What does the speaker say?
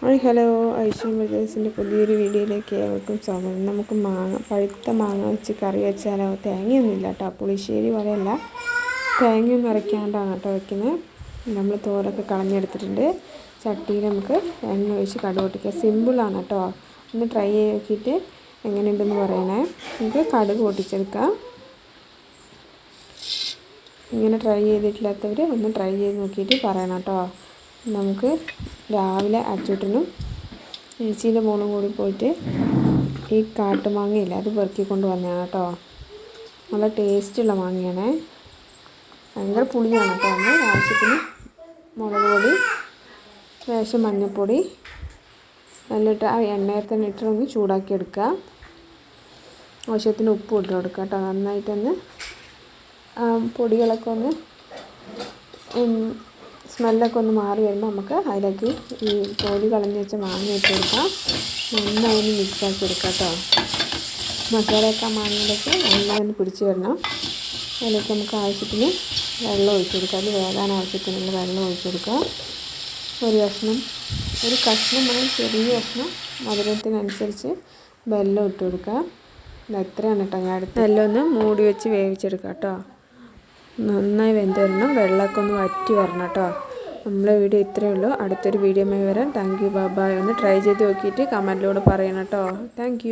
Hi hello. Aishwarya ബ്രദേഴ്സിന്റെ പുതിയൊരു വീഡിയോയിലേക്ക് ഏവർക്കും സ്വാഗതം. നമുക്ക് മാങ്ങ പഴുത്ത മാങ്ങ വെച്ച് കറി വെച്ചാലോ തേങ്ങയൊന്നുമില്ല കേട്ടോ. പുളിശ്ശേരി പോലെയല്ല. തേങ്ങയൊന്നും അരയ്ക്കാണ്ടാണ് കേട്ടോ വയ്ക്കുന്നത് നമ്മൾ തോരൊക്കെ കളഞ്ഞെടുത്തിട്ടുണ്ട്. ചട്ടിയിൽ നമുക്ക് എണ്ണ ഒഴിച്ച് കടു പൊട്ടിക്കുക. സിമ്പിളാണ് കേട്ടോ. ഒന്ന് ട്രൈ ചെയ്ത് നോക്കിയിട്ട് എങ്ങനെയുണ്ടെന്ന് പറയണേ. നമുക്ക് കടുക് പൊട്ടിച്ചെടുക്കാം. ഇങ്ങനെ ട്രൈ ചെയ്തിട്ടില്ലാത്തവർ ഒന്ന് ട്രൈ ചെയ്ത് നോക്കിയിട്ട് പറയണം കേട്ടോ. നമുക്ക് രാവിലെ അച്ചൂട്ടനും ഏച്ചീന്റെ മോളും കൂടി പോയിട്ട് ഈ കാട്ടുമാങ്ങയില്ല അത് പെറുക്കിക്കൊണ്ട് വന്നതാണ് കേട്ടോ. നല്ല ടേസ്റ്റുള്ള മാങ്ങയാണേ. ഭയങ്കര പുളിയാണ് കേട്ടോ. അന്ന് ആവശ്യത്തിന് മുളക് പൊടി ലേശം മഞ്ഞൾപ്പൊടി നല്ലിട്ട് ആ എണ്ണയിൽ തന്നെ ഇട്ടൊന്ന് ചൂടാക്കി എടുക്കുക. ആവശ്യത്തിന് ഉപ്പ് ഇട്ട് കൊടുക്കുക കേട്ടോ. നന്നായിട്ടൊന്ന് പൊടികളൊക്കെ ഒന്ന് സ്മെല്ലൊക്കെ ഒന്ന് മാറി വരുമ്പോൾ നമുക്ക് അതിലേക്ക് ഈ തോലി കളഞ്ഞ് വെച്ച് മാങ്ങ ഇട്ട് കൊടുക്കാം. നന്നായി ഒന്ന് മിക്സാക്കി എടുക്കാം കേട്ടോ മസാലയൊക്കെ മാങ്ങയിലേക്ക് നന്നായി ഒന്ന് പിടിച്ച് വരണം. അതിലേക്ക് നമുക്ക് ആവശ്യത്തിന് വെള്ളം ഒഴിച്ച് കൊടുക്കാം. അത് വേകാൻ ആവശ്യത്തിനുള്ള വെള്ളം ഒഴിച്ച് കൊടുക്കാം. ഒരു കഷ്ണം ഒരു കഷ്ണം ചെറിയ കഷ്ണം മധുരത്തിനനുസരിച്ച് വെല്ലം ഇട്ട് കൊടുക്കുക എത്രയാണ് കേട്ടോ ഞാൻ അടുത്ത് വെല്ലം ഒന്ന് മൂടി വെച്ച് വേവിച്ചെടുക്കാം കേട്ടോ നന്നായി വെന്ത് വരണം വെള്ളമൊക്കെ ഒന്ന് വറ്റി വരണം കേട്ടോ. നമ്മളെ വീഡിയോ ഇത്രയേ ഉള്ളൂ. അടുത്തൊരു വീഡിയോ വരാം. താങ്ക് യു ബാബായ് ഒന്ന് ട്രൈ ചെയ്ത് നോക്കിയിട്ട് കമന്റിലൂടെ പറയണം കേട്ടോ. താങ്ക്